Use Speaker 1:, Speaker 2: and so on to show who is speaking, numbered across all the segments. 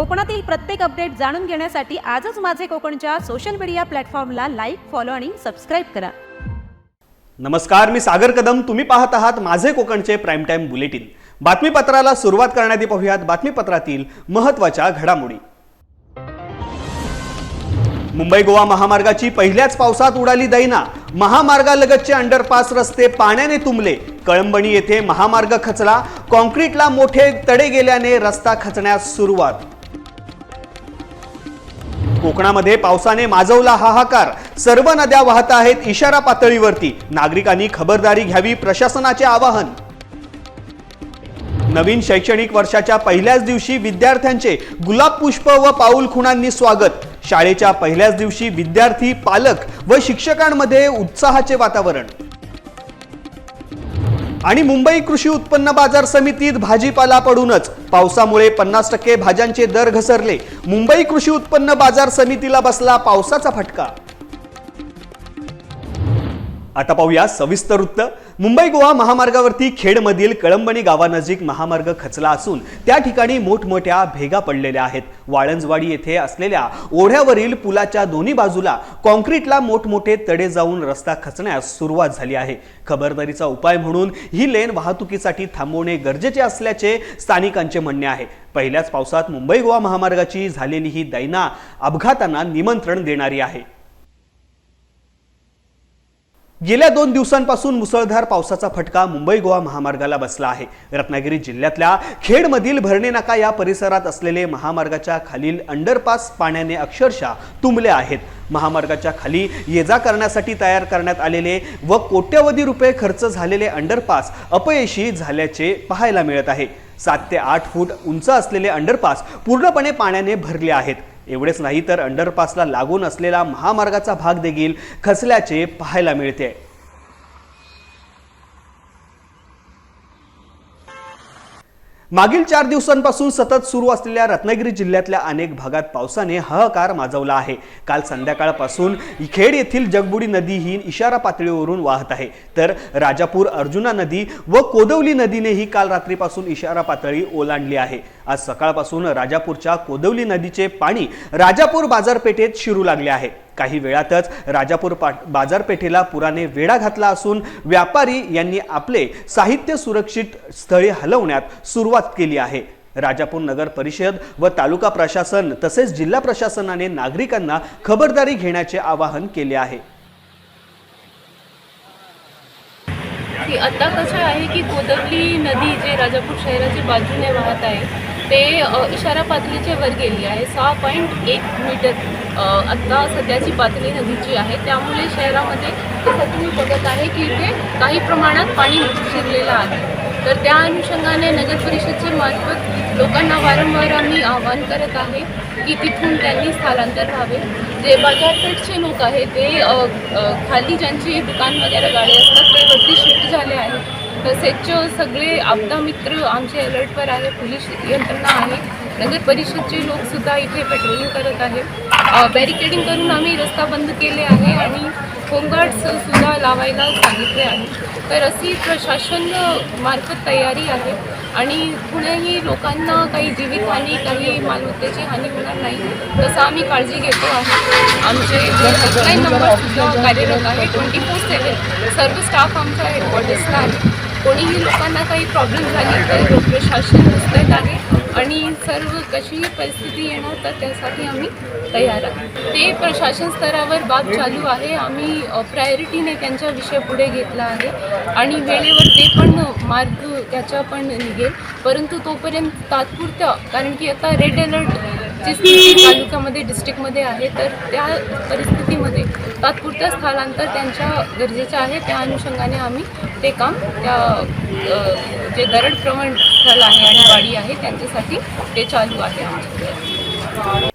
Speaker 1: कोकणातील प्रत्येक अपडेट जाणून घेण्यासाठी आजच माझे कोकणच्या सोशल मीडिया प्लॅटफॉर्मला लाईक फॉलो आणि सबस्क्राईब करा.
Speaker 2: नमस्कार मी सागर कदम. तुम्ही पाहत आहात माझे कोकणचे प्राईम टाईम बुलेटिन बातमीपत्राला सुरुवात करण्याआधी पाहूयात बातमीपत्रातील महत्त्वाच्या घडामोडी. मुंबई गोवा महामार्गाची पहिल्याच पावसात उडाली दैना. महामार्गालगतचे अंडरपास रस्ते पाण्याने तुंबले. कळंबणी येथे महामार्ग खचला. कॉन्क्रीटला मोठे तडे गेल्याने रस्ता खचण्यास सुरुवात. कोकणामध्ये पावसाने माजवला हाहाकार. सर्व नद्या वाहत आहेत इशारा पातळीवरती. नागरिकांनी खबरदारी घ्यावी प्रशासनाचे आवाहन. नवीन शैक्षणिक वर्षाच्या पहिल्याच दिवशी विद्यार्थ्यांचे गुलाब पुष्प व पाऊल खुणांनी स्वागत. शाळेच्या पहिल्याच दिवशी विद्यार्थी पालक व शिक्षकांमध्ये उत्साहाचे वातावरण. आणि मुंबई कृषी उत्पन्न बाजार समितीत भाजीपाला पडूनच पावसामुळे पन्नास टक्के भाज्यांचे दर घसरले. मुंबई कृषी उत्पन्न बाजार समितीला बसला पावसाचा फटका. आता पाहूया सविस्तर वृत्त. मुंबई गोवा महामार्गावरती खेडमधील कळंबणी गावानजीक महामार्ग खचला असून त्या ठिकाणी मोठमोठ्या भेगा पडलेल्या आहेत. वाळंजवाडी येथे असलेल्या ओढ्यावरील पुलाच्या दोन्ही बाजूला कॉन्क्रीटला मोठमोठे तडे जाऊन रस्ता खचण्यास सुरुवात झाली आहे. खबरदारीचा उपाय म्हणून ही लेन वाहतुकीसाठी थांबवणे गरजेचे असल्याचे स्थानिकांचे म्हणणे आहे. पहिल्याच पावसात मुंबई गोवा महामार्गाची झालेली ही दैना अपघातांना निमंत्रण देणारी आहे. गेल्या दोन दिवसांपासून मुसळधार पावसाचा फटका मुंबई गोवा महामार्गाला बसला आहे. रत्नागिरी जिल्ह्यातल्या खेडमधील भरणे नाका या परिसरात असलेले महामार्गाच्या खालील अंडरपास पाण्याने अक्षरशः तुंबले आहेत. महामार्गाच्या खाली ये जा करण्यासाठी तयार करण्यात आलेले व कोट्यवधी रुपये खर्च झालेले अंडरपास अपयशी झाल्याचे पाहायला मिळत आहे. सात ते आठ फूट उंच असलेले अंडरपास पूर्णपणे पाण्याने भरले आहेत. एवढेच नाही तर अंडरपासला लागून असलेला महामार्गाचा भाग देखील खचल्याचे पाहायला मिळते. मागील चार दिवसांपासून सतत सुरू असलेल्या रत्नागिरी जिल्ह्यातल्या अनेक भागात पावसाने हाहाकार माजवला आहे. काल संध्याकाळपासून खेड येथील जगबुडी नदी ही इशारा पातळीवरून वाहत आहे. तर राजापूर अर्जुना नदी व कोदवली नदीनेही काल रात्रीपासून इशारा पातळी ओलांडली आहे. आज सकाळपासून राजापूरच्या कोदवली नदीचे पाणी राजापूर बाजारपेठेत शिरू लागले आहे. काही वेळातच राजापूर पा बाजारपेठेला पुराने वेढा घातला असून व्यापारी यांनी आपले साहित्य सुरक्षित स्थळी हलवण्यात सुरुवात केली आहे. राजापूर नगर परिषद व तालुका प्रशासन तसेच जिल्हा प्रशासनाने नागरिकांना खबरदारी घेण्याचे आवाहन केले आहे.
Speaker 3: की आता कसं आहे की कोदवली नदी जे राजापूर शहराच्या बाजूने वाहत आहे ते इशारा पातळीच्या वर गेली आहे. सहा पॉईंट एक मीटर आत्ता सध्याची पातळी नदीची आहे. त्यामुळे शहरामध्ये तुम्ही बघत आहे की इथे काही प्रमाणात पाणी शिरलेलं आहे. तर त्या अनुषंगाने नगर परिषदच्या मार्फत लोकांना वारंवार आम्ही आवाहन करत आहे की तिथून त्यांनी स्थलांतर व्हावे. जे बाजारपेठचे लोक आहेत ते खाली ज्यांची दुकान वगैरे गाडी असतात ते वरती शिफ्ट झाले आहेत. तसेच सगळे आपदा मित्र आमचे अलर्टवर आहे पोलीस यंत्रणा आहे. नगर परिषदचे लोकसुद्धा इथे पेट्रोलिंग करत आहे बॅरिकेडिंग करून आम्ही रस्ता बंद केले आहे आणि होमगार्ड्स सुद्धा लावायला सांगितले आहे. तर अशी प्रशासन मार्फत तयारी आहे. आणि कुणीही लोकांना काही जीवितहानी काही मालमत्तेची हानी होणार नाही तसं आम्ही काळजी घेतो आहे. आमचे हेल्पलाईन नंबर कार्यरत आहे ट्वेंटी फोर सेवन सर्व स्टाफ आमच्या हेडक्वार्टर्सला आहे कोणीही लोकांना काही प्रॉब्लेम झाले तर प्रशासन उपस्थित आहे. आणि सर्व कशीही परिस्थिती येणार तर त्यासाठी आम्ही तयार आहोत. ते प्रशासन स्तरावर बाब चालू आहे. आम्ही प्रायोरिटीने त्यांचा विषय पुढे घेतला आहे. आणि वेळेवर ते पण मार्ग त्याच्या पण निघेल. परंतु तोपर्यंत तात्पुरत्या कारण की आता रेड अलर्टची स्थिती तालुक्यामध्ये डिस्ट्रिक्टमध्ये आहे तर त्या परिस्थितीमध्ये तात्पुरत्या स्थलांतर त्यांच्या गरजेचं आहे. त्या अनुषंगाने आम्ही ते काम त्या जे दरड प्रवण स्थळ आहे आणि वाडी आहे त्यांच्यासाठी ते चालू आहे आमच्याकडे.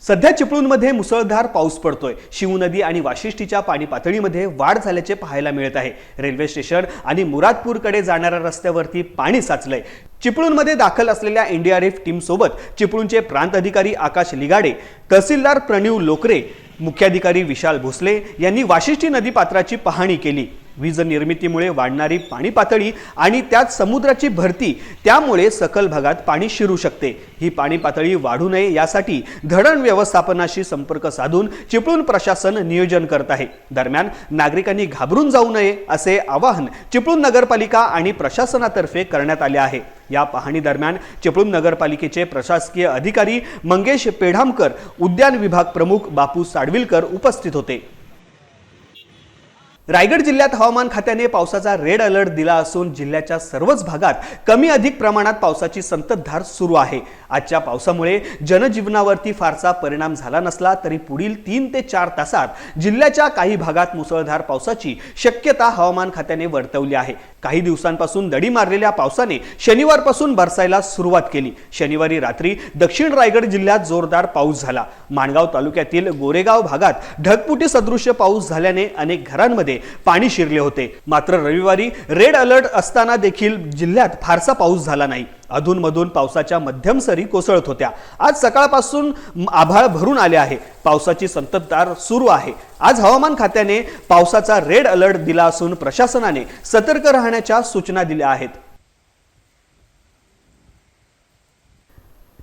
Speaker 2: सध्या चिपळूणमध्ये मुसळधार पाऊस पडतोय. शिव नदी आणि वाशिष्ठीच्या पाणी पातळीमध्ये वाढ झाल्याचे पाहायला मिळत आहे. रेल्वे स्टेशन आणि मुरादपूरकडे जाणाऱ्या रस्त्यावरती पाणी साचलंय. चिपळूणमध्ये दाखल असलेल्या एनडीआरएफ टीम सोबत चिपळूणचे प्रांत अधिकारी आकाश लिगाडे तहसीलदार प्रणीव लोकरे मुख्याधिकारी विशाल भोसले यांनी वाशिष्ठी नदी पात्राची पाहणी केली. वीज निर्मितीमुळे वाढणारी पाणी पातळी आणि त्यात समुद्राची भरती त्यामुळे सकल भागात पाणी शिरू शकते. ही पाणी पातळी वाढू नये यासाठी धरण व्यवस्थापनाशी संपर्क साधून चिपळूण प्रशासन नियोजन करत आहे. दरम्यान नागरिकांनी घाबरून जाऊ नये असे आवाहन चिपळूण नगरपालिका आणि प्रशासनातर्फे करण्यात आले आहे. या पाहणी दरम्यान चिपळूण नगरपालिकेचे प्रशासकीय अधिकारी मंगेश पेढामकर उद्यान विभाग प्रमुख बापू साडविलकर उपस्थित होते. रायगड जिल्ह्यात हवामान खात्याने पावसाचा रेड अलर्ट दिला असून जिल्ह्याच्या सर्वच भागात कमी अधिक प्रमाणात पावसाची संततधार सुरू आहे. आजच्या पावसामुळे जनजीवनावरती फारसा परिणाम झाला नसला तरी पुढील तीन ते चार तासात जिल्ह्याच्या काही भागात मुसळधार पावसाची शक्यता हवामान खात्याने वर्तवली आहे. काही दिवसांपासून दडी मारलेल्या पावसाने शनिवारपासून बरसायला सुरुवात केली. शनिवारी रात्री दक्षिण रायगड जिल्ह्यात जोरदार पाऊस झाला. माणगाव तालुक्यातील गोरेगाव भागात ढगपुटी सदृश्य पाऊस झाल्याने अनेक घरांमध्ये पाणी शिरले होते. मात्र रविवारी रेड अलर्ट असताना देखील जिल्ह्यात फारसा पाऊस झाला नाही. अधूनमधून पावसाच्या मध्यम सरी कोसळत होत्या. आज सकाळपासून आभाळ भरून आले आहे. पावसाची संततधार सुरू आहे. आज हवामान खात्याने पावसाचा रेड अलर्ट दिला असून प्रशासनाने सतर्क राहण्याच्या सूचना दिल्या आहेत.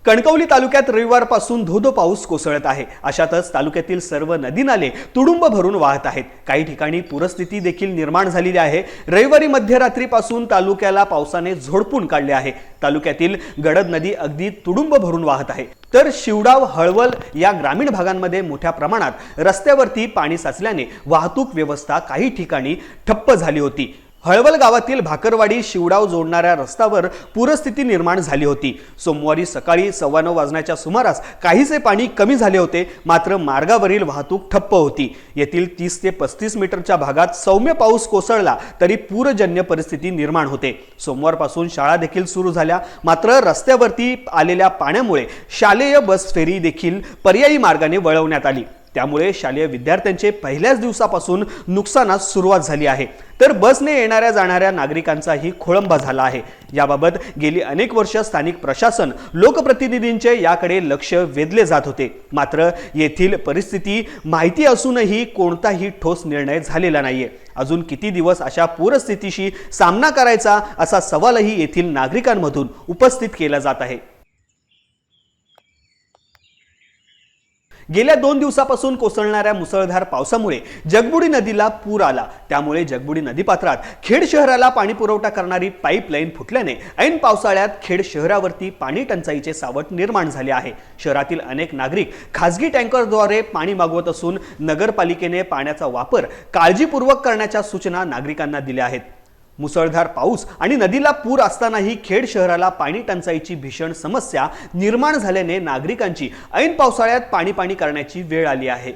Speaker 2: कणकवली तालुक्यात रविवारपासून धोधो पाऊस कोसळत आहे. अशातच तालुक्यातील सर्व नदी नाले तुडुंब भरून वाहत आहेत. काही ठिकाणी पूरस्थिती देखील निर्माण झालेली आहे. रविवारी मध्यरात्रीपासून तालुक्याला पावसाने झोडपून काढले आहे. तालुक्यातील गडद नदी अगदी तुडुंब भरून वाहत आहे. तर शिवडाव हळवल या ग्रामीण भागांमध्ये मोठ्या प्रमाणात रस्त्यावरती पाणी साचल्याने वाहतूक व्यवस्था काही ठिकाणी ठप्प झाली होती. हळवल गावातील भाकरवाडी शिवडाव जोडणाऱ्या रस्त्यावर पूरस्थिती निर्माण झाली होती. सोमवारी सकाळी सव्वा नऊ वाजण्याच्या सुमारास काहीसे पाणी कमी झाले होते मात्र मार्गावरील वाहतूक ठप्प होती. येथील तीस ते पस्तीस मीटरच्या भागात सौम्य पाऊस कोसळला तरी पूरजन्य परिस्थिती निर्माण होते. सोमवारपासून शाळा देखील सुरू झाल्या मात्र रस्त्यावरती आलेल्या पाण्यामुळे शालेय बस फेरी देखील पर्यायी मार्गाने वळवण्यात आली. त्यामुळे शालेय विद्यार्थ्यांचे पहिल्याच दिवसापासून नुकसानास सुरुवात झाली आहे. तर बसने येणाऱ्या जाणाऱ्या नागरिकांचाही खोळंबा झाला आहे. याबाबत गेली अनेक वर्ष स्थानिक प्रशासन लोकप्रतिनिधींचे याकडे लक्ष वेधले जात होते. मात्र येथील परिस्थिती माहिती असूनही कोणताही ठोस निर्णय झालेला नाहीये. अजून किती दिवस अशा पूरस्थितीशी सामना करायचा असा सवालही येथील नागरिकांमधून उपस्थित केला जात आहे. गेल्या दोन दिवसापासून कोसळणाऱ्या मुसळधार पावसामुळे जगबुडी नदीला पूर आला. त्यामुळे जगबुडी नदीपात्रात खेड शहराला पाणी पुरवठा करणारी पाईपलाईन फुटल्याने ऐन पावसाळ्यात खेड शहरावरती पाणी टंचाईचे सावट निर्माण झाले आहे. शहरातील अनेक नागरिक खासगी टँकरद्वारे पाणी मागवत असून नगरपालिकेने पाण्याचा वापर काळजीपूर्वक करण्याच्या सूचना नागरिकांना दिल्या आहेत. मुसळधार पाऊस आणि नदीला पूर असतानाही खेड शहराला पाणी टंचाईची भीषण समस्या निर्माण झाल्याने नागरिकांची ऐन पावसाळ्यात पाणी पाणी करण्याची वेळ आली आहे.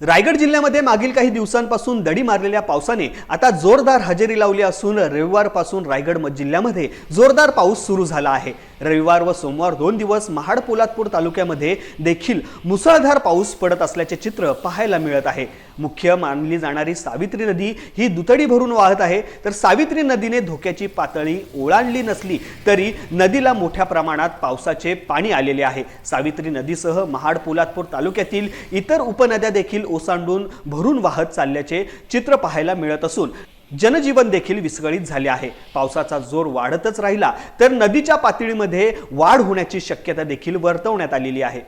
Speaker 2: रायगड जिल्ह्यामध्ये मागील काही दिवसांपासून दडी मारलेल्या पावसाने आता जोरदार हजेरी लावली असून रविवारपासून रायगड म- जिल्ह्यामध्ये जोरदार पाऊस सुरू झाला आहे. रविवार व सोमवार दोन दिवस महाड पोलादपूर तालुक्यामध्ये देखील मुसळधार पाऊस पडत असल्याचे चित्र पाहायला मिळत आहे. मुख्य मानली जाणारी सावित्री नदी ही दुतडी भरून वाहत आहे. तर सावित्री नदीने धोक्याची पातळी ओलांडली नसली तरी नदीला मोठ्या प्रमाणात पावसाचे पाणी आलेले आहे. सावित्री नदीसह महाड पोलादपूर तालुक्यातील इतर उपनद्या देखील ओसांडून भरून वाहत चालल्याचे चित्र पाहायला मिळत असून जनजीवन देखील विस्कळीत झाले आहे. पावसाचा जोर वाढतच राहिला तर नदीच्या पातळीमध्ये वाढ होण्याची शक्यता देखील वर्तवण्यात आलेली आहे.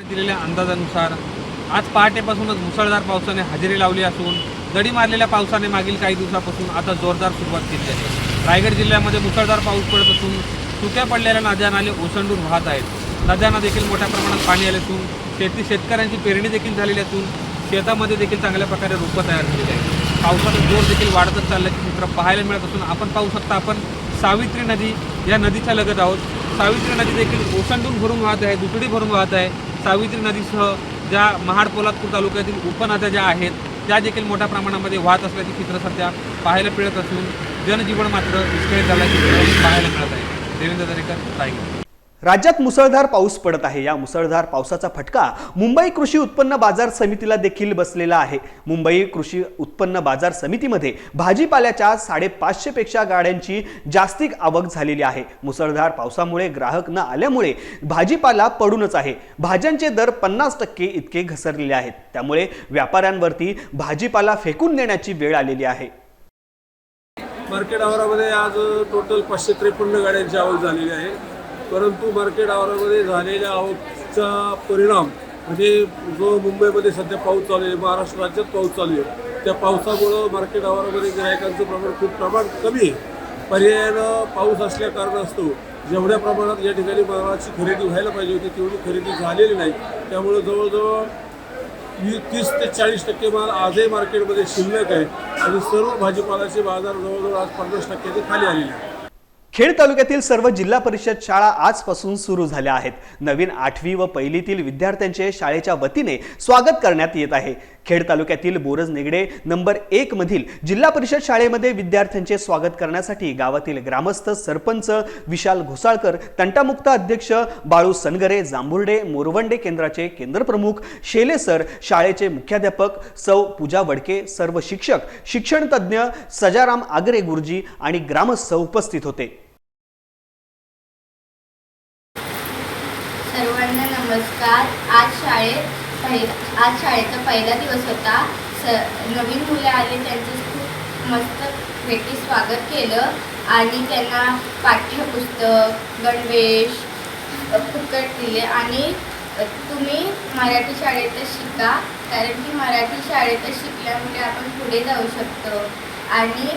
Speaker 4: दिलेल्या अंदाजानुसार आज पहाटेपासूनच मुसळधार पावसाने हजेरी लावली असून दडी मारलेल्या पावसाने मागील काही दिवसापासून आता जोरदार सुरुवात केली आहे. रायगड जिल्ह्यामध्ये मुसळधार पाऊस पडत असून सुक्या पडलेल्या नद्या नाले ओसंडून वाहत आहेत. नद्यांना देखील मोठ्या प्रमाणात पाणी आले असून शेती शेतकऱ्यांची पेरणी देखील झालेली असून शेतामध्ये देखील चांगल्या प्रकारे रोपं तयार झालेली आहेत. पावसाचा जोर देखील वाढतच चालल्याचे चित्र पाहायला मिळत असून आपण पाहू शकता आपण सावित्री नदी या नदीच्या लगत आहोत. सावित्री नदी देखील ओसंडून भरून वाहत आहे दुतडी भरून वाहत आहे. सावित्री नदीसह ज्या महाड पोलादपूर तालुक्यातील उपनद्या ज्या आहेत त्या देखील मोठ्या प्रमाणामध्ये वाहत असल्याचे चित्र सध्या पाहायला मिळत असून जनजीवन मात्र विस्कळीत झाल्याचे पाहायला मिळत आहे. देवेंद्र दरेकर रायगड.
Speaker 2: राज्यात मुसळधार पाऊस पडत आहे. या मुसळधार पावसाचा फटका मुंबई कृषी उत्पन्न बाजार समितीला देखील बसलेला आहे. मुंबई कृषी उत्पन्न बाजार समितीमध्ये भाजीपाल्याच्या साडेपाचशे पेक्षा गाड्यांची जास्तिक आवक झालेली आहे. मुसळधार पावसामुळे ग्राहक न आल्यामुळे भाजीपाला पडूनच आहे. भाज्यांचे दर पन्नास टक्के इतके घसरलेले आहेत. त्यामुळे व्यापाऱ्यांवरती भाजीपाला फेकून देण्याची वेळ आलेली आहे.
Speaker 5: मार्केट आवारामध्ये आज टोटल पाचशे त्रेपन्न गाड्यांची आवक झालेली आहे. परंतु मार्केट आवारामध्ये झालेल्या आवकचा परिणाम म्हणजे जो मुंबईमध्ये सध्या पाऊस चालू आहे महाराष्ट्र राज्यात पाऊस चालू आहे त्या पावसामुळं मार्केट आवारामध्ये गिरायकांचं प्रमाण खूप प्रमाण कमी आहे. पर्यायानं पाऊस असल्या कारणास्तव जेवढ्या प्रमाणात या ठिकाणी मालाची खरेदी व्हायला पाहिजे होती तेवढी खरेदी झालेली नाही. त्यामुळे जवळजवळ वी तीस ते चाळीस टक्के माल आजही मार्केटमध्ये शिल्लक आहे आणि सर्व भाजीपाल्याचे बाजार जवळजवळ आज पन्नास टक्क्याचे खाली आलेले आहेत.
Speaker 2: खेड तालुक्यातील सर्व जिल्हा परिषद शाळा आजपासून सुरू झाल्या आहेत. नवीन आठवी व पहिलीतील विद्यार्थ्यांचे शाळेच्या वतीने स्वागत करण्यात येत आहे. खेड तालुक्यातील बोरज निगडे नंबर एक मधील जिल्हा परिषद शाळेमध्ये विद्यार्थ्यांचे स्वागत करण्यासाठी गावातील ग्रामस्थ सरपंच विशाल घोसाळकर तंटामुक्त अध्यक्ष बाळू सनगरे जांभुर्डे मोरवंडे केंद्राचे केंद्रप्रमुख शेले सर शाळेचे मुख्याध्यापक सौ पूजा वडके सर्व शिक्षक शिक्षण तज्ज्ञ सजाराम आगरे गुरुजी आणि ग्रामस्थ उपस्थित होते.
Speaker 6: सर्वांना नमस्कार. आज शाळेत पहिला आज शाळेचा पहिला दिवस होता. स नवीन मुले आले त्यांचं खूप मस्त भेटी स्वागत केलं. आणि त्यांना पाठ्यपुस्तक गणवेश फुकट दिले. आणि तुम्ही मराठी शाळेतच शिका कारण की मराठी शाळेतच शिकल्यामुळे आपण पुढे जाऊ शकतो. आणि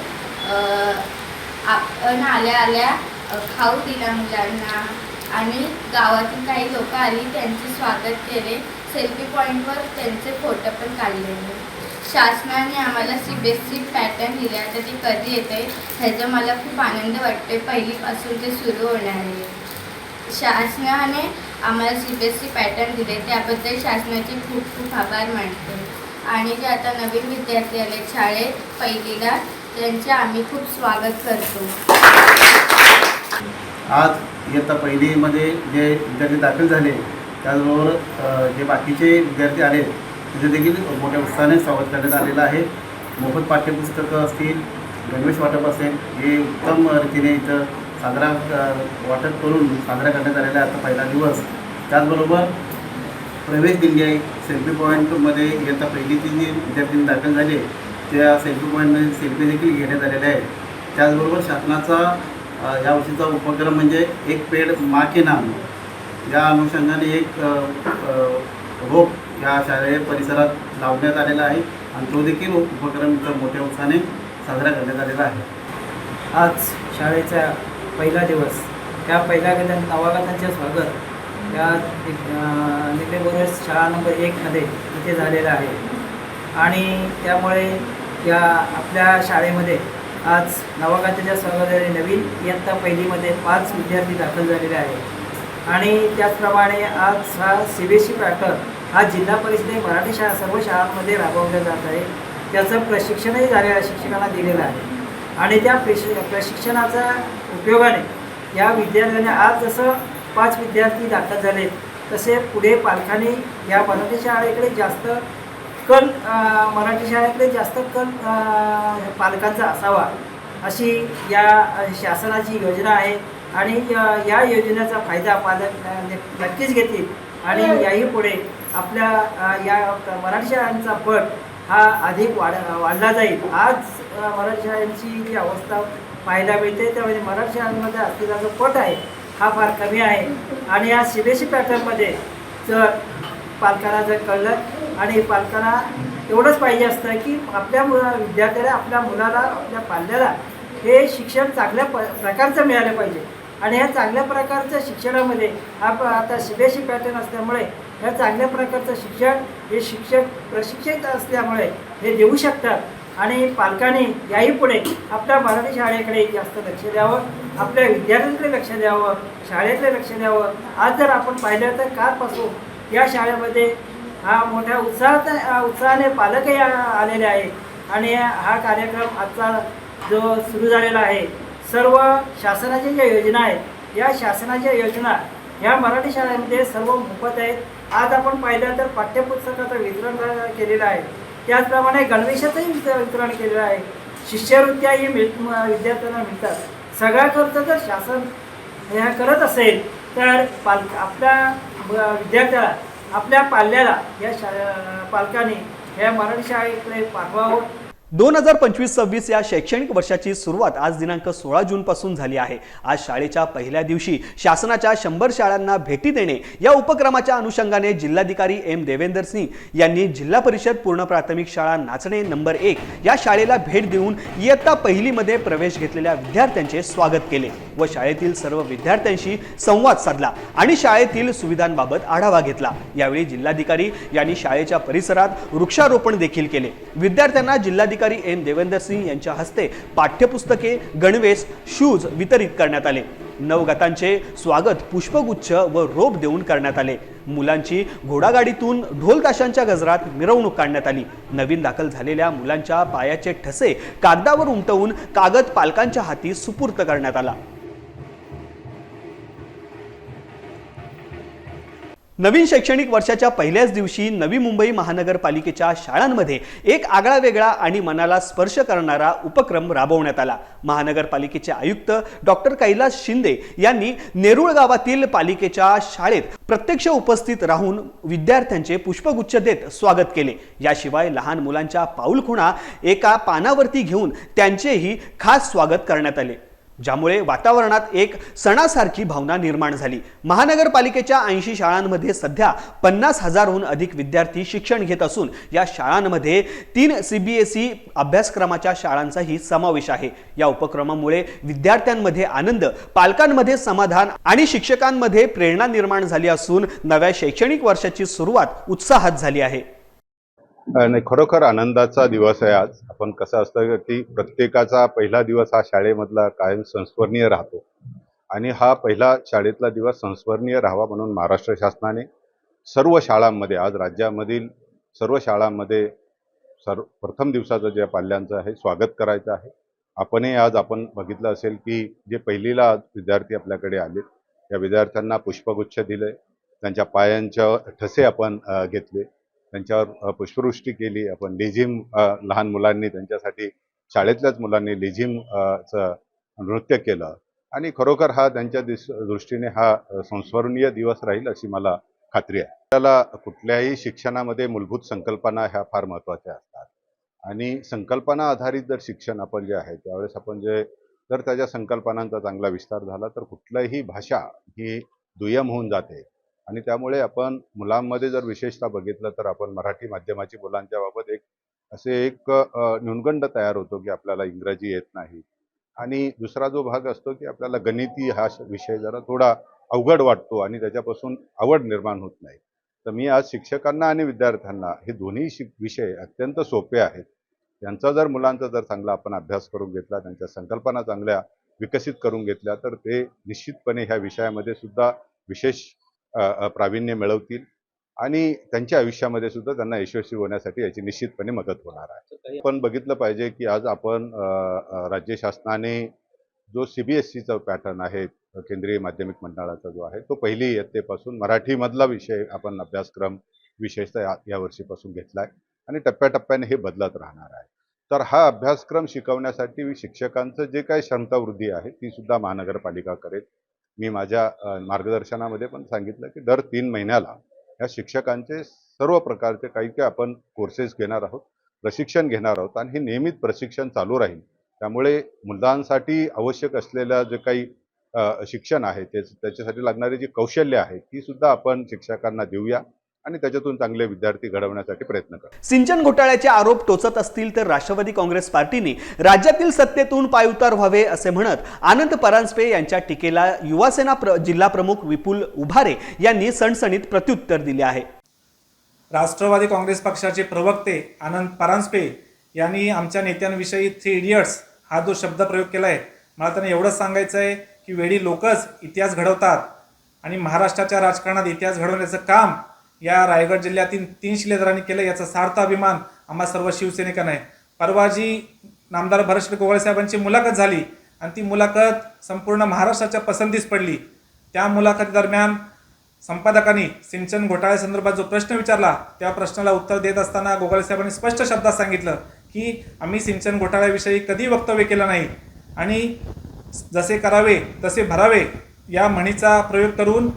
Speaker 6: आपण आल्या आल्या खाऊ दिला मुलांना. आणि गावातील काही लोक आली त्यांचे स्वागत केले. सेल्फी पॉईंटवर त्यांचे फोटो पण काढलेले शासनाने आम्हाला C B S C pattern दिले आता ते कधी येते ह्याचा मला खूप आनंद वाटते पहिलीपासून ते सुरू होणार आहे. शासनाने आम्हाला C B S C pattern दिले. त्याबद्दल शासनाचे खूप खूप आभार मानते. आणि जे आता नवीन विद्यार्थी आले शाळेत पहिलीला त्यांचे आम्ही खूप स्वागत करतो.
Speaker 7: आज इयत्ता पहिलीमध्ये जे विद्यार्थी दाखल झाले त्याचबरोबर जे बाकीचे विद्यार्थी आहेत तिथे देखील मोठ्या उत्साहाने स्वागत करण्यात आलेलं आहे. मोफत पाठ्यपुस्तकं असतील गणवेश वाटप असेल हे उत्तम रीतीने इथं साजरा वाटप करून साजरा करण्यात आलेला आहे आता पहिला दिवस. त्याचबरोबर प्रवेश दिंडी आहे. सेल्फी पॉईंटमध्ये इयत्ता पहिलीतील जी विद्यार्थी दाखल झाले त्या सेल्फी पॉईंटमध्ये सेल्फी देखील घेण्यात आलेल्या आहे. त्याचबरोबर शासनाचा या यावर्षीचा उपक्रम म्हणजे एक पेड मा के नाम. या अनुषंगाने एक रोप या शालेय परिसरात लावण्यात आलेला आहे आणि तो देखील उपक्रम इथं मोठ्या उत्साहाने साजरा करण्यात आलेला आहे.
Speaker 8: आज शाळेचा पहिला दिवस. त्या पहिल्या गदा नवागतांचे स्वागत. या निलेबरोबर शाळा नंबर एकमध्ये इथे झालेलं आहे. आणि त्यामुळे या आपल्या शाळेमध्ये आज नवागताच्या स्वागताने नवीन इयत्ता पहिलीमध्ये पाच विद्यार्थी दाखल झालेले आहेत. आणि त्याचप्रमाणे आज हा C B S C pattern हा जिल्हा परिषदे मराठी शाळा सर्व शाळांमध्ये राबवल्या जात आहे. त्याचं प्रशिक्षणही झालेलं शिक्षकांना दिलेलं आहे. आणि त्या प्रशि प्रशिक्षणाच्या उपयोगाने या विद्यार्थ्यांनी आज जसं पाच विद्यार्थी दाखल झाले तसे पुढे पालकांनी या मराठी शाळेकडे जास्त कल मराठी शाळेकडे जास्त कल पालकांचा असावा अशी या शासनाची योजना आहे. आणि या- योजनेचा फायदा पालक नक्कीच घेतील. आणि याही पुढे आपल्या या मराठी शाळांचा पट हा अधिक वाढ वाढला जाईल. आज अ, मराठी शाळांची जी अवस्था पाहायला मिळते त्यामध्ये मराठी शाळांमध्ये असलेला जो पट आहे हा फार कमी आहे. आणि या सी बी एस सी पॅटर्नमध्ये जर पालकांना जर कळलं आणि पालकांना एवढंच पाहिजे असतं की आपल्या मुला विद्यार्थ्याला आपल्या मुलाला आपल्या पाल्याला हे शिक्षण चांगल्या प प्रकारचं मिळालं पाहिजे. आणि ह्या चांगल्या प्रकारच्या शिक्षणामध्ये आप आता सी बी एस पॅटर्न असल्यामुळे ह्या चांगल्या प्रकारचं शिक्षण हे शिक्षक प्रशिक्षित असल्यामुळे हे देऊ शकतात. आणि पालकांनी याही पुढे आपल्या मराठी शाळेकडे जास्त लक्ष द्यावं आपल्या विद्यार्थ्यांकडे लक्ष द्यावं शाळेकडे लक्ष द्यावं. आज जर आपण पाहिलं तर कालपासून या शाळेमध्ये हा मोठ्या उत्साहात उत्साहाने पालकही आ- आलेले आहेत. आणि हा कार्यक्रम आजचा जो सुरू झालेला आहे सर्व शासनाच्या ज्या योजना आहेत या शासनाच्या योजना ह्या मराठी शाळांमध्ये सर्व मोफत आहेत. आज आपण पाहिलं तर पाठ्यपुस्तकाचं वितरण केलेलं आहे. त्याचप्रमाणे गणवेशाचंही वितरण केलेलं आहे. शिष्यवृत्त्याही मिळ विद्यार्थ्यांना मिळतात. सगळा खर्च जर शासन ह्या करत असेल तर पाल आपल्या विद्यार्थ्याला आपल्या पाल्याला या शा पालकांनी ह्या मराठी शाळेकडे पाठवावं.
Speaker 2: दोन हजार पंचवीस सव्वीस या शैक्षणिक वर्षाची सुरुवात आज दिनांक सोळा जूनपासून झाली आहे. आज शाळेच्या पहिल्या दिवशी शासनाच्या शंभर शाळांना भेटी देणे या उपक्रमाच्या अनुषंगाने जिल्हाधिकारी एम देवेंदर सिंग यांनी जिल्हा परिषद पूर्ण प्राथमिक शाळा नाचणे नंबर एक या शाळेला भेट देऊन इयत्ता पहिलीमध्ये प्रवेश घेतलेल्या विद्यार्थ्यांचे स्वागत केले. व शाळेतील सर्व विद्यार्थ्यांशी संवाद साधला आणि शाळेतील सुविधांबाबत आढावा घेतला. यावेळी जिल्हाधिकारी यांनी शाळेच्या परिसरात वृक्षारोपण देखील केले. विद्यार्थ्यांना जिल्हाधिकारी एम देवेंदर सिंग यांच्या हस्ते पाठ्यपुस्तके गणवेश शूज वितरित करण्यात आले. नवगतांचे स्वागत पुष्पगुच्छ व रोप देऊन करण्यात आले. मुलांची घोडागाडीतून ढोलताशांच्या गजरात मिरवणूक काढण्यात आली. नवीन दाखल झालेल्या मुलांच्या पायाचे ठसे कागदावर उमटवून कागद पालकांच्या हाती सुपूर्त करण्यात आला. नवीन शैक्षणिक वर्षाच्या पहिल्याच दिवशी नवी मुंबई महानगरपालिकेच्या शाळांमध्ये एक आगळा वेगळा आणि मनाला स्पर्श करणारा उपक्रम राबवण्यात आला. महानगरपालिकेचे आयुक्त डॉक्टर कैलास शिंदे यांनी नेरुळ गावातील पालिकेच्या शाळेत प्रत्यक्ष उपस्थित राहून विद्यार्थ्यांचे पुष्पगुच्छ देत स्वागत केले. याशिवाय लहान मुलांच्या पाऊलखुणा एका पानावरती घेऊन त्यांचेही खास स्वागत करण्यात आले. ज्यामुळे वातावरणात एक सणासारखी भावना निर्माण झाली. महानगरपालिकेच्या ऐंशी शाळांमध्ये सध्या पन्नास हजारहून अधिक विद्यार्थी शिक्षण घेत असून या शाळांमध्ये तीन सी बी एस ई अभ्यासक्रमाच्या शाळांचाही समावेश आहे. या उपक्रमामुळे विद्यार्थ्यांमध्ये आनंद पालकांमध्ये समाधान आणि शिक्षकांमध्ये प्रेरणा निर्माण झाली असून नव्या शैक्षणिक वर्षाची सुरुवात उत्साहात झाली आहे.
Speaker 9: नाही खरोखर आनंदाचा दिवस आहे आज. आपण कसं असतं की प्रत्येकाचा पहिला दिवस हा शाळेमधला कायम संस्मरणीय राहतो. आणि हा पहिला शाळेतला दिवस संस्मरणीय राहावा म्हणून महाराष्ट्र शासनाने सर्व शाळांमध्ये आज राज्यामधील सर्व शाळांमध्ये सर्व प्रथम दिवसाचं जे पाल्यांचं आहे स्वागत करायचं आहे. आपणही आज आपण बघितलं असेल की जे पहिलीला आज विद्यार्थी आपल्याकडे आले त्या विद्यार्थ्यांना पुष्पगुच्छ दिले त्यांच्या पायांच्या ठसे आपण घेतले. त्यांच्यावर पुष्पवृष्टी केली. आपण लेझिम लहान मुलांनी त्यांच्यासाठी शाळेतल्याच मुलांनी लेझिमचं चं नृत्य केलं. आणि खरोखर हा त्यांच्या दिस दृष्टीने हा संस्मरणीय दिवस राहील अशी मला खात्री आहे. त्याला कुठल्याही शिक्षणामध्ये मूलभूत संकल्पना ह्या फार महत्त्वाच्या असतात. आणि संकल्पना आधारित जर शिक्षण आपण जे आहे त्यावेळेस आपण जे जर त्याच्या संकल्पनांचा चांगला विस्तार झाला तर कुठल्याही भाषा ही दुय्यम होऊन जाते. आणि त्यामुळे आपण मुलांमध्ये जर विशेषतः बघितलं तर आपण मराठी माध्यमाची मुलांच्या बाबत एक असे एक न्यूनगंड तयार होतो की आपल्याला इंग्रजी येत नाही. आणि दुसरा जो भाग असतो की आपल्याला गणिती हा श- विषय जरा थोडा अवघड वाटतो आणि त्याच्यापासून आवड निर्माण होत नाही. तर मी आज शिक्षकांना आणि विद्यार्थ्यांना हे दोन्ही शिक विषय अत्यंत सोपे आहेत. त्यांचा जर मुलांचा जर चांगला आपण अभ्यास करून घेतला त्यांच्या संकल्पना चांगल्या विकसित करून घेतल्या तर ते निश्चितपणे ह्या विषयामध्ये सुद्धा विशेष प्रावीण्य मिळवतील आणि त्यांच्या आयुष्यामध्ये सुद्धा त्यांना यशस्वी होण्यासाठी याची निश्चितपणे मदत होणार आहे. आपण बघितलं पाहिजे की आज आपण राज्य शासनाने जो सी बी एस सीचा पॅटर्न आहे केंद्रीय माध्यमिक मंडळाचा जो आहे तो पहिली इयत्तेपासून मराठीमधला विषय आपण अभ्यासक्रम विशेषतः या या वर्षीपासून घेतला आहे आणि टप्प्याटप्प्याने हे बदलत राहणार आहे. तर हा अभ्यासक्रम शिकवण्यासाठी शिक्षकांचं जे काही क्षमतावृद्धी आहे ती सुद्धा महानगरपालिका करेल. मी माझ्या मार्गदर्शनामध्ये पण सांगितलं की दर तीन महिन्याला या शिक्षकांचे सर्व प्रकारचे काही काही आपण कोर्सेस घेणार आहोत प्रशिक्षण घेणार आहोत आणि हे नियमित प्रशिक्षण चालू राहील. त्यामुळे मुलांसाठी आवश्यक असलेलं जे काही शिक्षण आहे ते त्याच्यासाठी लागणारी जी कौशल्य आहे ती सुद्धा आपण शिक्षकांना देऊया. आणि त्याच्यातून चांगले विद्यार्थी घडवण्यासाठी प्रयत्न करू
Speaker 2: सिंचन घोटाळ्याचे आरोप टोचत असतील तर राष्ट्रवादी काँग्रेस पार्टीने राज्यातील सत्तेतून पायउतार व्हावे असे म्हणत आनंद परांजपे यांच्या टीकेला युवासेना प्र जिल्हा प्रमुख विपुल उभारे यांनी सणसणीत प्रत्युत्तर दिले आहे.
Speaker 10: राष्ट्रवादी काँग्रेस पक्षाचे प्रवक्ते आनंद परांजपे यांनी आमच्या नेत्यांविषयी थ्री इडियट्स हा जो शब्द प्रयोग केला आहे मला त्यांना एवढंच सांगायचं आहे की वेळी लोकच इतिहास घडवतात आणि महाराष्ट्राच्या राजकारणात इतिहास घडवण्याचं काम या रायगड जिल्ह्यातील तीन शिलेदारांनी केलं याचा सार्थ अभिमान आम्हा सर्व शिवसैनिकांना आहे. परवा जी नामदार भरश्री गोगळे साहेबांची मुलाखत झाली आणि ती मुलाखत संपूर्ण महाराष्ट्राच्या पसंतीस पडली. त्या मुलाखतीदरम्यान संपादकांनी सिंचन घोटाळ्यासंदर्भात जो प्रश्न विचारला त्या प्रश्नाला उत्तर देत असताना गोगाले साहेबांनी स्पष्ट शब्दात सांगितलं की आम्ही सिंचन घोटाळ्याविषयी कधी वक्तव्य केलं नाही आणि जसे करावे तसे भरावे या म्हणीचा प्रयोग करून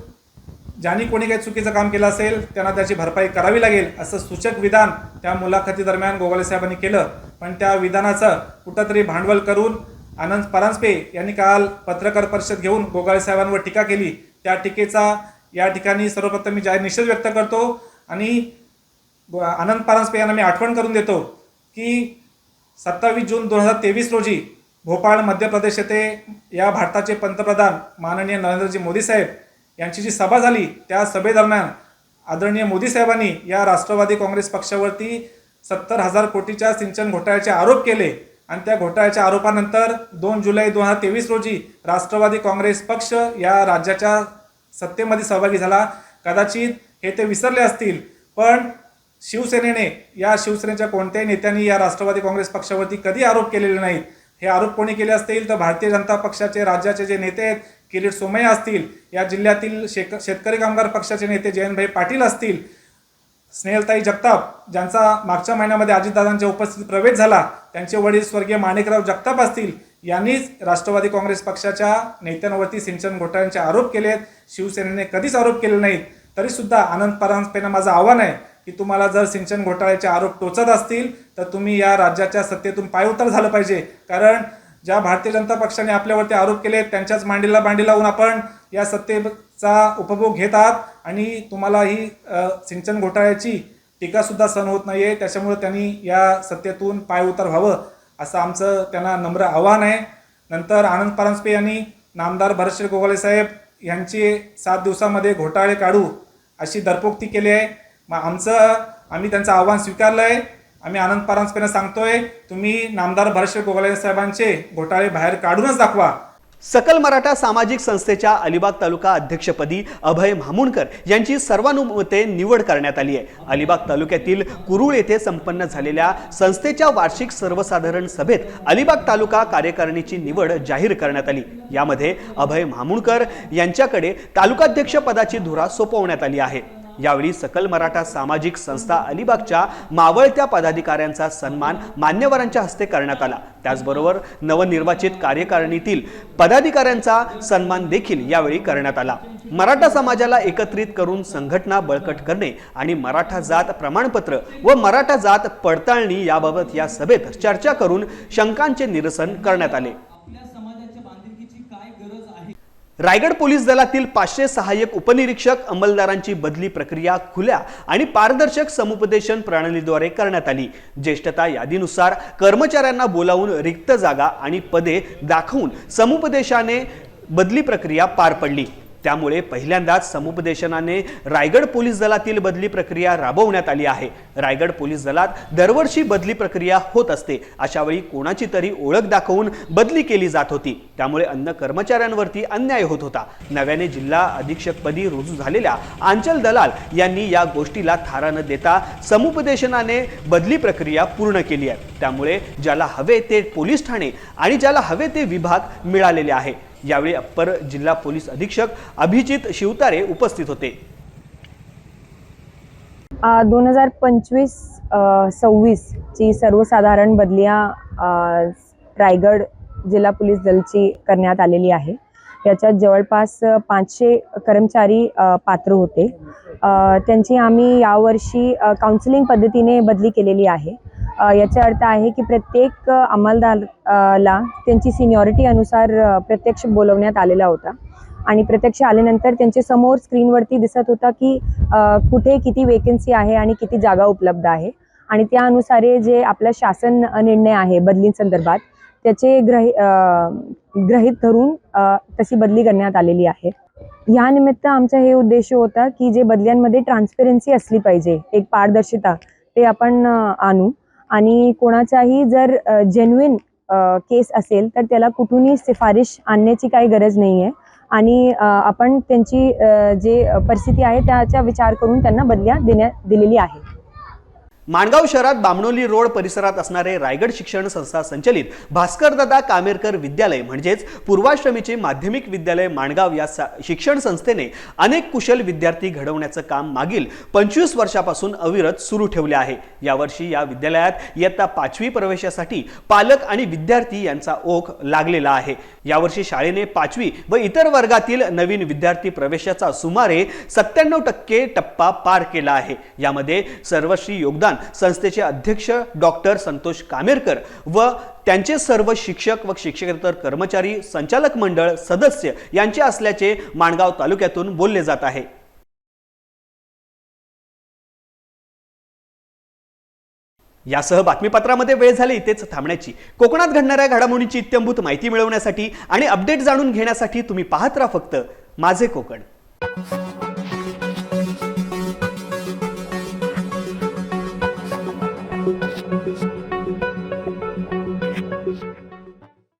Speaker 10: ज्यांनी कोणी काही चुकीचं काम केलं असेल त्यांना त्याची भरपाई करावी लागेल असं सूचक विधान त्या मुलाखतीदरम्यान गोगाले साहेबांनी केलं. पण त्या विधानाचं कुठंतरी भांडवल करून आनंद परांजपे यांनी काल पत्रकार परिषद घेऊन गोगाळे साहेबांवर टीका केली. त्या टीकेचा या ठिकाणी सर्वप्रथम मी जाहीर निषेध व्यक्त करतो आणि आनंद परांजपे यांना मी आठवण करून देतो की सत्तावीस जून दोन हजार तेवीस रोजी भोपाळ मध्य प्रदेश येथे या भारताचे पंतप्रधान माननीय नरेंद्रजी मोदी साहेब यांची जी सभा झाली त्या सभेदरम्यान आदरणीय मोदी साहेबांनी या राष्ट्रवादी काँग्रेस पक्षावरती सत्तर हजार कोटीच्या सिंचन घोटाळ्याचे आरोप केले. आणि त्या घोटाळ्याच्या आरोपानंतर दोन जुलै दोन हजार तेवीस रोजी राष्ट्रवादी काँग्रेस पक्ष या राज्याच्या सत्तेमध्ये सहभागी झाला. कदाचित हे ते विसरले असतील पण शिवसेनेने या शिवसेनेच्या कोणत्याही नेत्यांनी या राष्ट्रवादी काँग्रेस पक्षावरती कधी आरोप केलेले नाहीत? हे आरोप कोणी केले असतील? तर भारतीय जनता पक्षाचे राज्याचे जे नेते आहेत किरीट सोमय्या असतील या जिल्ह्यातील शेक शेतकरी कामगार पक्षाचे नेते जयंतभाई पाटील असतील स्नेहलताई जगताप ज्यांचा मागच्या महिन्यामध्ये अजितदादांच्या उपस्थितीत प्रवेश झाला त्यांचे वडील स्वर्गीय माणिकराव जगताप असतील यांनीच राष्ट्रवादी काँग्रेस पक्षाच्या नेत्यांवरती सिंचन घोटाळ्यांचे आरोप केले आहेत शिवसेनेने कधीच आरोप केले नाहीत. तरीसुद्धा आनंद परांजपेनं माझं आव्हान आहे की तुम्हाला जर सिंचन घोटाळ्याचे आरोप टोचत असतील तर तुम्ही या राज्याच्या सत्तेतून पायउतार झालं पाहिजे. कारण ज्या भारतीय जनता पक्षाने आपल्यावरती आरोप केले त्यांच्याच मांडीला मांडी लावून आपण या सत्तेचा उपभोग घेत आहात. आणि तुम्हाला ही सिंचन घोटाळ्याची टीकासुद्धा सहन होत नाही आहे त्याच्यामुळे त्यांनी या सत्तेतून पाय उतार व्हावं असं आमचं त्यांना नम्र आव्हान आहे. नंतर आनंद परांजपे यांनी नामदार भरतश्री गोगाले साहेब यांची सात दिवसामध्ये घोटाळे काढू अशी दरपोक्ती केली आहे. मग आमचं आम्ही त्यांचं आव्हान स्वीकारलं आहे आम्ही आनंद परांजपेने सांगतोय तुम्ही नामदार भरतश्री गोगाले साहेबांचे घोटाळे बाहेर काढूनच दाखवा.
Speaker 2: सकल मराठा सामाजिक संस्थेच्या अलिबाग तालुका अध्यक्षपदी अभय म्हामुणकर यांची सर्वानुमते निवड करण्यात आली आहे. अलिबाग तालुक्यातील कुरुळ येथे संपन्न झालेल्या संस्थेच्या वार्षिक सर्वसाधारण सभेत अलिबाग तालुका कार्यकारिणीची निवड जाहीर करण्यात आली. यामध्ये अभय म्हामुणकर यांच्याकडे तालुकाध्यक्षपदाची धुरा सोपवण्यात आली आहे. यावेळी सकल मराठा सामाजिक संस्था अलिबागच्या मावळत्या पदाधिकाऱ्यांचा सन्मान मान्यवरांच्या हस्ते करण्यात आला. त्याचबरोबर नवनिर्वाचित कार्यकारिणीतील पदाधिकाऱ्यांचा सन्मान देखील यावेळी करण्यात आला. मराठा समाजाला एकत्रित करून संघटना बळकट करणे आणि मराठा जात प्रमाणपत्र व मराठा जात पडताळणी याबाबत या सभेत चर्चा करून शंकांचे निरसन करण्यात आले. रायगड पोलीस दलातील पाचशे सहाय्यक उपनिरीक्षक अंमलदारांची बदली प्रक्रिया खुल्या आणि पारदर्शक समुपदेशन प्रणालीद्वारे करण्यात आली. ज्येष्ठता यादीनुसार कर्मचाऱ्यांना बोलावून रिक्त जागा आणि पदे दाखवून समुपदेशाने बदली प्रक्रिया पार पडली. त्यामुळे पहिल्यांदाच समुपदेशनाने रायगड पोलीस दलातील बदली प्रक्रिया राबवण्यात आली आहे. रायगड पोलीस दलात दरवर्षी बदली प्रक्रिया होत असते. अशा वेळी कोणाची तरी ओळख दाखवून बदली केली जात होती. त्यामुळे अन्न कर्मचाऱ्यांवरती अन्याय होत होता. नव्याने जिल्हा अधीक्षकपदी रुजू झालेल्या आंचल दलाल यांनी या गोष्टीला थारा न देता समुपदेशनाने बदली प्रक्रिया पूर्ण केली आहे. त्यामुळे ज्याला हवे ते पोलीस ठाणे आणि ज्याला हवे ते विभाग मिळालेले आहे. यावेळी अप्पर जिल्हा पोलीस अधीक्षक अभिजित शिवतारे उपस्थित होते.
Speaker 11: दोन हजार पंचवीस सव्वीसची सर्वसाधारण बदलिया रायगड जिल्हा पोलीस दलची करण्यात आलेली आहे. याच्यात जवळपास पाचशे कर्मचारी पात्र होते. त्यांची आम्ही यावर्षी काउन्सिलिंग पद्धतीने बदली केलेली आहे. याचा अर्थ आहे की प्रत्येक अ, ला त्यांची सिनियॉरिटी अनुसार प्रत्यक्ष बोलवण्यात आलेला होता. आणि प्रत्यक्ष आल्यानंतर त्यांचे समोर स्क्रीनवरती दिसत होता की कुठे किती वेकन्सी आहे आणि किती जागा उपलब्ध आहे. आणि त्या अनुसारे जे आपला शासन निर्णय आहे बदलींसंदर्भात त्याचे ग्रही ग्रहित धरून तशी बदली करण्यात आलेली आहे. या निमित्त आमचा हे उद्देश होता की जे बदल्यांमध्ये ट्रान्सपेरन्सी असली पाहिजे एक पारदर्शिता ते आपण आणू. आणि कोणाचाही जर जेन्युइन केस असेल तर त्याला कुठूनही सिफारिश आणण्याची काही गरज नाही आहे आणि आपण त्यांची जे परिस्थिती आहे त्याचा विचार करून त्यांना बदल्या देण्यात दिलेली आहे.
Speaker 2: माणगाव शहरात बामणोली रोड परिसरात असणारे रायगड शिक्षण संस्था संचलित भास्करदादा कामेरकर विद्यालय म्हणजेच पूर्वाश्रमीचे माध्यमिक विद्यालय माणगाव या शिक्षण संस्थेने अनेक कुशल विद्यार्थी घडवण्याचं काम मागील पंचवीस वर्षापासून अविरत सुरू ठेवले आहे. यावर्षी या विद्यालयात इयत्ता पाचवी प्रवेशासाठी पालक आणि विद्यार्थी यांचा ओघ लागलेला आहे. यावर्षी शाळेने पाचवी व इतर वर्गातील नवीन विद्यार्थी प्रवेशाचा सुमारे सत्त्याण्णव टक्के टप्पा पार केला आहे. यामध्ये सर्वश्री योगदान संस्थेचे अध्यक्ष डॉक्टर संतोष कामेरकर व त्यांचे सर्व शिक्षक व शिक्षकेतर कर्मचारी संचालक मंडळ सदस्य यांचे असल्याचे माणगाव तालुक्यातून बोलले जात आहे. यासह बातमीपत्रामध्ये वेळ झाली इथेच थांबण्याची. कोकणात घडणाऱ्या घडामोडींची इत्यंभूत माहिती मिळवण्यासाठी आणि अपडेट जाणून घेण्यासाठी तुम्ही पाहत राहा फक्त माझे कोकण.